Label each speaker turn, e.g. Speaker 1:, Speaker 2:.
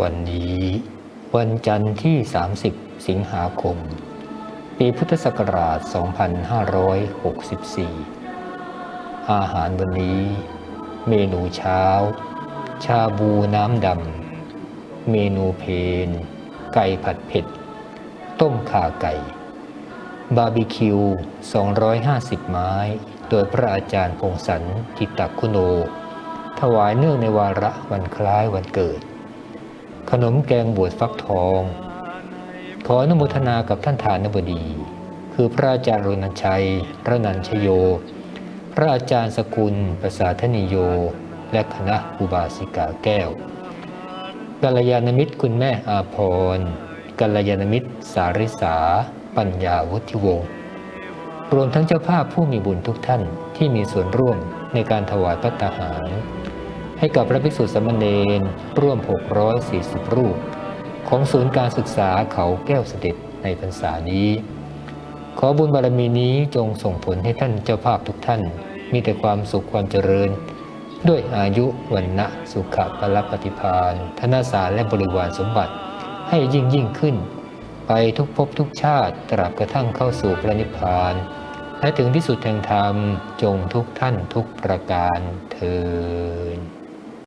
Speaker 1: วันนี้ วันจันทร์ที่ 30 สิงหาคม ปีพุทธศักราช 2564 อาหารวันนี้ เมนูเช้า ชาบูน้ำดำ เมนูเพน ไก่ผัดเผ็ด ต้มข่าไก่ บาร์บีคิว 250 ไม้ โดยพระอาจารย์พงศรทิตคุโน ถวายเนื่องในวาระวันคล้ายวันเกิด ขนมแกงบวชฟักทอง ขออนุโมทนากับท่านฐานบดี คือพระอาจารย์รณชัยระนันชโย พระอาจารย์สกุลประสาทนิโย และคณะอุบาสิกาแก้วกัลยาณมิตรคุณแม่อาพรกัลยาณมิตร สาริสา ปัญญาวุฒิวงศ์รวมทั้งเจ้าภาพผู้มีบุญทุกท่านที่มีส่วนร่วมในการถวายพระตาหาร ให้กับพระภิกษุสามเณรร่วม 640 รูป ของศูนย์การศึกษาเขาแก้วเสด็จในพรรษานี้ ขอบุญบารมีนี้จงส่งผลให้ท่านเจ้าภาพทุกท่าน มีแต่ความสุขความเจริญ ด้วยอายุวันนะสุขะพละปฏิพานธนสารและบริวารสมบัติให้ยิ่งยิ่งขึ้น ไปทุกภพทุกชาติตราบกระทั่งเข้าสู่พระนิพพานและถึงที่สุดแห่งธรรมจงทุกท่านทุกประการเทิน